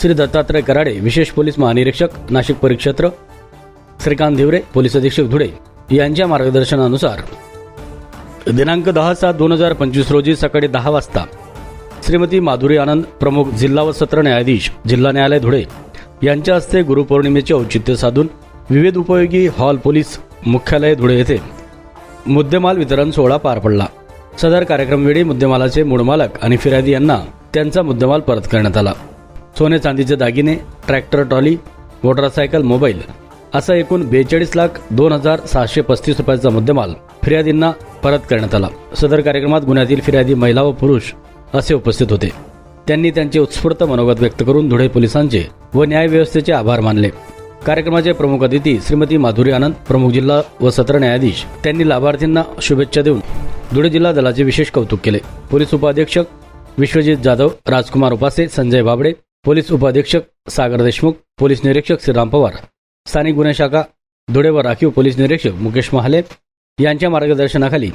श्री दत्तात्रय कराडे विशेष पोलीस महानिरीक्षक नाशिक परिक्षेत्र. श्रीकांत धिवरे पोलीस अधीक्षक धुळे यांच्या मार्गदर्शनानुसार. दिनांक दहा सात दोन हजार पंचवीस रोजी सकाळी दहा वाजता श्रीमती माधुरी आनंद प्रमुख जिल्हा व सत्र न्यायाधीश जिल्हा न्यायालय धुळे यांच्या हस्ते गुरुपौर्णिमेचे औचित्य साधून विविध उपयोगी हॉल पोलीस मुख्यालय धुळे येथे मुद्देमाल वितरण सोहळा पार पडला. सदर कार्यक्रमवेळी मुद्देमालाचे मूळमालक आणि फिर्यादी यांना त्यांचा मुद्देमाल परत करण्यात आला. सोने चांदीचे दागिने ट्रॅक्टर ट्रॉली मोटरसायकल मोबाईल. असा एकूण बेचाळीस लाख दोन हजार सहाशे पस्तीस रुपयाचा मुद्देमाल फिर्यादींना परत करण्यात आला. सदर कार्यक्रमात गुन्ह्यातील फिर्यादी महिला व पुरुष असे उपस्थित होते. त्यांनी त्यांचे उत्स्फूर्त मनोगत व्यक्त करून धुळे पोलिसांचे व न्यायव्यवस्थेचे आभार मानले. कार्यक्रमाचे प्रमुख अतिथी श्रीमती माधुरी आनंद प्रमुख जिल्हा व सत्र न्यायाधीश त्यांनी लाभार्थींना शुभेच्छा देऊन धुळे जिल्हा दलाचे विशेष कौतुक केले. पोलीस उपाधीक्षक विश्वजित जाधव राजकुमार उपासे संजय बाबडे पोलीस उपाधीक्षक सागर देशमुख पोलीस निरीक्षक श्रीराम पवार स्थानिक गुन्हे शाखा धुळे व राखीव पोलीस निरीक्षक मुकेश महाले यांच्या मार्गदर्शनाखाली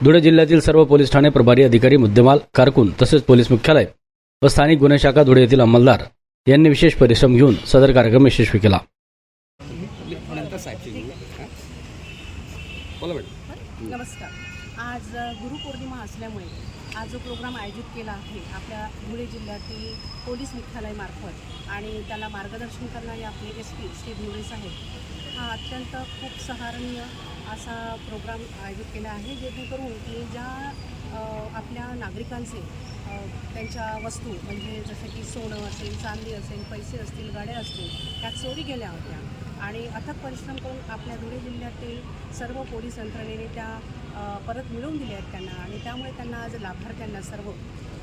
धुळे जिल्ह्यातील सर्व पोलीस ठाणे प्रभारी अधिकारी मुद्देमाल कारकून तसेच पोलीस मुख्यालय व स्थानिक गुन्हे शाखा धुळे येथील अंमलदार यांनी विशेष परिश्रम घेऊन सदर कार्यक्रम यशस्वी केला. नमस्कार. आज गुरुपौर्णिमा असल्यामुळे आज जो प्रोग्राम आयोजित केला आहे आपल्या धुळे जिल्ह्यातील पोलीस मुख्यालयामार्फत आणि त्याला मार्गदर्शन करणारे आपले एस पी श्री धुळे साहेब हा अत्यंत खूप सहारणीय असा प्रोग्राम आयोजित केला आहे जेणेकरून की ज्या आपल्या नागरिकांचे त्यांच्या वस्तू म्हणजे जसं की सोनं असेल चांदी असेल पैसे असतील गाड्या असतील त्या चोरी गेल्या होत्या. आणि अथक परिश्रम करून आपल्या धुळे जिल्ह्यातील सर्व पोलीस यंत्रणेने त्या परत मिळवून दिल्या आहेत त्यांना. आणि त्यामुळे त्यांना आज लाभार्थ्यांना सर्व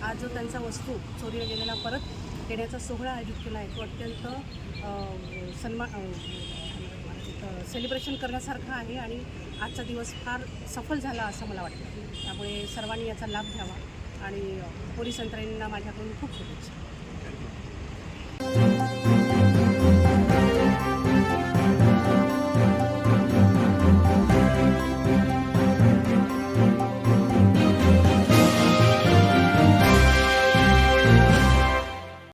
आज जो त्यांचा वस्तू चोरीला गेलेला परत देण्याचा सोहळा आयोजित केला आहे तो अत्यंत सन्मान सेलिब्रेशन करण्यासारखा आहे आणि आजचा दिवस फार सफल झाला असं मला वाटतं. त्यामुळे सर्वांनी याचा लाभ घ्यावा आणि पोलीस यंत्रणेंना माझ्याकडून खूप शुभेच्छा.